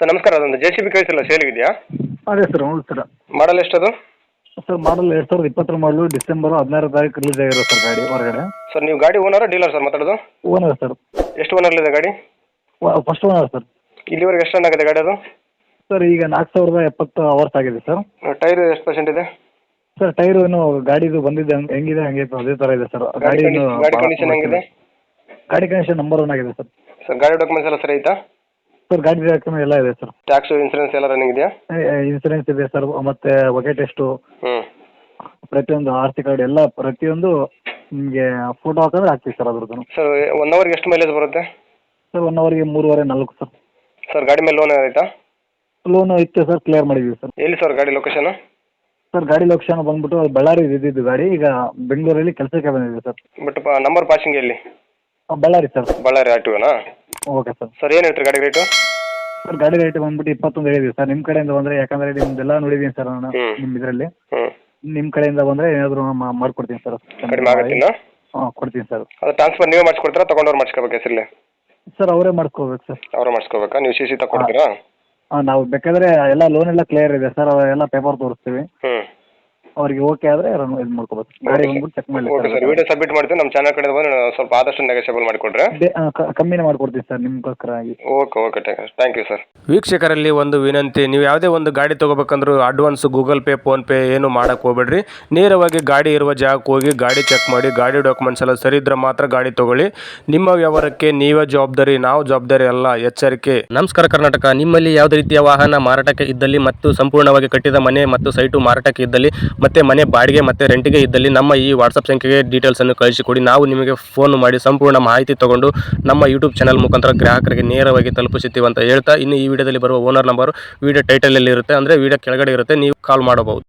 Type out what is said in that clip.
Sir ನಮಸ್ಕಾರ. ಅದೊಂದು J C B ಕಳಿಸಿಲ್ಲ. ಸೇಲಿಗಿದೆಯಾ ಅದೇ ಸರ್ ಹೌದು ಸರ್. ಮಾಡಲ್ ಎಷ್ಟದು? ಸರ್ ಮಾಡಲ್ ಎರಡ್ ಸಾವಿರದ ಇಪ್ಪತ್ತರ ಮಾಡಲು ಡಿಸೆಂಬರ್ ಹದಿನಾರು ತಾರೀಕು ರಿಲೀಸ್ ಆಗಿರೋ ಸರ್ ಗಾಡಿ ಹೊರಗಡೆ. ಸರ್ ನೀವು ಗಾಡಿ ಓನರ್ ಡೀಲರ್ ಸರ್ ಮಾತಾಡೋದು? Owner sir. ಎಷ್ಟು ಇದೆ ಗಾಡಿ? First owner sir. ಇಲ್ಲಿವರೆಗೆ ಎಷ್ಟು ರನ್ ಆಗಿದೆ ಗಾಡಿ ಅದು? ಸರ್ ಈಗ ನಾಲ್ಕು ಸಾವಿರದ ಎಪ್ಪತ್ತು ಅವರ್ಸ್ ಆಗಿದೆ ಸರ್. ಟೈರ್ ಎಷ್ಟು ಪರ್ಸೆಂಟ್ ಇದೆ? ಸರ್ ಟೈರ್ ಏನು ಗಾಡಿದು ಬಂದಿದೆ ಹಂಗ್- ಹೆಂಗಿದೆ ಹಂಗೆ ಅದೇ ಥರ ಇದೆ ಸರ್. ಗಾಡಿ condition- ಗಾಡಿ ಕಂಡೀಷನ್ ಹೆಂಗಿದೆ? ಗಾಡಿ ಕಂಡೀಷನ್ ನಂಬರ್ ಒನ್ ಆಗಿದೆ ಸರ್. ಸರ್ ಗಾಡಿ ಡಾಕ್ಯುಮೆಂಟ್ಸ್ ಎಲ್ಲ ಸರಿ ಐತಾ? ಸರ್ ಗಾಡಿ ಡಾಕ್ಯುಮೆಂಟ್ ಎಲ್ಲ ಇದೆ ಸರ್. ಟ್ಯಾಕ್ಸ್ ಇನ್ಸೂರೆನ್ಸ್ ಎಲ್ಲ ರನ್ನಿಂಗ್ ಇದೆಯಾ? ಇನ್ಸೂರೆನ್ಸ್ ಇದೆ ಸರ್ ಮತ್ತೆ ಹೊಗೆ ಟೆಸ್ಟು ಪ್ರತಿಯೊಂದು ಆರ್ ಸಿ ಕಾರ್ಡ್ ಎಲ್ಲ ಪ್ರತಿಯೊಂದು ನಿಮಗೆ ಫೋಟೋ ಹಾಕಿದ್ರೆ ಹಾಕ್ತೀವಿ ಸರ್ ಅದ್ರದ್ದು ಸರ್ ಒನ್ ಅವರ್ಗೆ ಎಷ್ಟು ಮೈಲೇಜ್ ಬರುತ್ತೆ? ಸರ್ ಒನ್ ಅವರ್ಗೆ ಮೂರುವರೆ ನಾಲ್ಕು ಸರ್. ಸರ್ ಗಾಡಿ ಮೇಲೆ ಲೋನ್ ಆಯ್ತಾ ಲೋನ್ ಇತ್ತು ಸರ್ ಕ್ಲಿಯರ್ ಮಾಡಿದ್ದೀವಿ ಸರ್. ಎಲ್ಲಿ ಸರ್ ಗಾಡಿ ಲೊಕೇಶನ್ ಸರ್ ಗಾಡಿ ಲೊಕೇಶನ್ ಬಂದ್ಬಿಟ್ಟು ಅದು ಬಳ್ಳಾರಿ ಇದ್ದಿದ್ದು ಗಾಡಿ ಈಗ ಬೆಂಗಳೂರಲ್ಲಿ ಕೆಲಸಕ್ಕೆ ಬಂದಿದೆ ಸರ್. ಬಟ್ ನಂಬರ್ ಪಾಸಿಂಗ್ ಎಲ್ಲಿ? ಆ, ಬಳ್ಳಾರಿ ಸರ್. ಬಳ್ಳಾರಿ ಆಟೋನಾ ಓಕೆ ಸರ್ ಸರ್ ಏನು ಹೇಳ್ತೀರಿ ಗಾಡಿ ರೇಟು ಸರ್ ಗಾಡಿ ರೇಟ್ ಬಂದ್ಬಿಟ್ಟು ಇಪ್ಪತ್ತೊಂದು ಹೇಳಿದೀವಿ ಸರ್ ನಿಮ್ಮ ಕಡೆಯಿಂದ ಬಂದರೆ ಯಾಕಂದರೆ ನಿಮ್ದೆಲ್ಲ ನೋಡಿದ್ದೀನಿ ಸರ್ ನಾನು ಹ್ಮ್. ನಿಮ್ಮ ಇದರಲ್ಲಿ. ಹ್ಞೂ ನಿಮ್ಮ ಕಡೆಯಿಂದ ಬಂದರೆ ಏನಾದರೂ ಮಾಡ್ಕೊಡ್ತೀನಿ ಸರ್ ಕಡಿಮೆ ಹಾಂ ಕೊಡ್ತೀನಿ ಸರ್ ಅದು ಟ್ರಾನ್ಸ್ಫರ್ ನೀವೇ ಮಾಡಿಸ್ಕೊಡ್ತೀರಾ ತೊಗೊಂಡವ್ರು ಮಾಡಿಸ್ಕೋಬೇಕು ಹೆಸರಲ್ಲಿ? ಸರ್ ಅವರೇ ಮಾಡ್ಕೋಬೇಕು ಸರ್ ಅವರೇ ಮಾಡಿಸ್ಕೋಬೇಕಾ ನೀವು ಸಿ ಸಿ ತಗೊಡ್ತೀರಾ ಹಾಂ ನಾವು ಬೇಕಾದರೆ ಎಲ್ಲ ಲೋನ್ ಎಲ್ಲ ಕ್ಲಿಯರ್ ಇದೆ ಸರ್ ಎಲ್ಲ ಪೇಪರ್ ತೋರಿಸ್ತೀವಿ. ಹ್ಞೂ ಅವ್ರಿಗೆ ಓಕೆ ಆದರೆ ಇದು ಮಾಡ್ಕೋಬೇಕು ಗಾಡಿ ಬಂದ್ಬಿಟ್ಟು check okay sir video submit ಮಾಡ್ತೀನಿ. ನಮ್ಮ ಚಾನಲ್ ಕಡೆ ಬಂದು ಸ್ವಲ್ಪ ಆದಷ್ಟು ನೆಗೋಷಿಯಬಲ್ ಮಾಡಿಕೊಡ್ರೆ. ಕಮ್ಮಿನೇ ಮಾಡ್ಕೊಡ್ತೀನಿ ಸರ್ ನಿಮ್ಗೋಸ್ಕರ ಆಗಿ okay okay thank you sir ವೀಕ್ಷಕರಲ್ಲಿ ಒಂದು ವಿನಂತಿ ನೀವು ಯಾವುದೇ ಒಂದು ಗಾಡಿ ತೊಗೋಬೇಕಂದ್ರೂ ಅಡ್ವಾನ್ಸ್ ಗೂಗಲ್ ಪೇ ಫೋನ್ಪೇ ಏನು ಮಾಡಕ್ಕೆ ಹೋಗ್ಬೇಡ್ರಿ. ನೇರವಾಗಿ ಗಾಡಿ ಇರುವ ಜಾಗಕ್ಕೆ ಹೋಗಿ ಗಾಡಿ ಚೆಕ್ ಮಾಡಿ ಗಾಡಿ ಡಾಕ್ಯುಮೆಂಟ್ಸ್ ಎಲ್ಲ ಸರಿ ಇದ್ರೆ ಮಾತ್ರ ಗಾಡಿ ತಗೊಳ್ಳಿ. ನಿಮ್ಮ ವ್ಯವಹಾರಕ್ಕೆ ನೀವೇ ಜವಾಬ್ದಾರಿ ನಾವು ಜವಾಬ್ದಾರಿ ಅಲ್ಲ ಎಚ್ಚರಿಕೆ. ನಮಸ್ಕಾರ ಕರ್ನಾಟಕ. ನಿಮ್ಮಲ್ಲಿ ಯಾವುದೇ ರೀತಿಯ ವಾಹನ ಮಾರಾಟಕ್ಕೆ ಇದ್ದಲ್ಲಿ ಮತ್ತು ಸಂಪೂರ್ಣವಾಗಿ ಕಟ್ಟಿದ ಮನೆ ಮತ್ತು ಸೈಟು ಮಾರಾಟಕ್ಕೆ ಇದ್ದಲ್ಲಿ ಮತ್ತೆ ಮನೆ ಬಾಡಿಗೆ ಮತ್ತೆ ರೆಂಟಿಗೆ ಇದ್ದಲ್ಲಿ ನಮ್ಮ ಈ ವಾಟ್ಸಪ್ ಸಂಖ್ಯೆಗೆ ಡೀಟೇಲ್ಸನ್ನು ಕಳಿಸಿಕೊಡಿ. ನಾವು ನಿಮಗೆ ಫೋನ್ ಮಾಡಿ ಸಂಪೂರ್ಣ ಮಾಹಿತಿ ತಗೊಂಡು ನಮ್ಮ ಯೂಟ್ಯೂಬ್ ಚಾನಲ್ ಮುಖಾಂತರ ಗ್ರಾಹಕರಿಗೆ ನೇರವಾಗಿ ತಲುಪಿಸುತ್ತೀವಿ ಅಂತ ಹೇಳ್ತಾ ಇನ್ನು ಈ ವಿಡಿಯೋದಲ್ಲಿ ಬರುವ ಓನರ್ ನಂಬರ್ ವಿಡಿಯೋ ಟೈಟಲಲ್ಲಿ ಇರುತ್ತೆ ಅಂದರೆ ವಿಡಿಯೋ ಕೆಳಗಡೆ ಇರುತ್ತೆ. ನೀವು ಕಾಲ್ ಮಾಡಬಹುದು.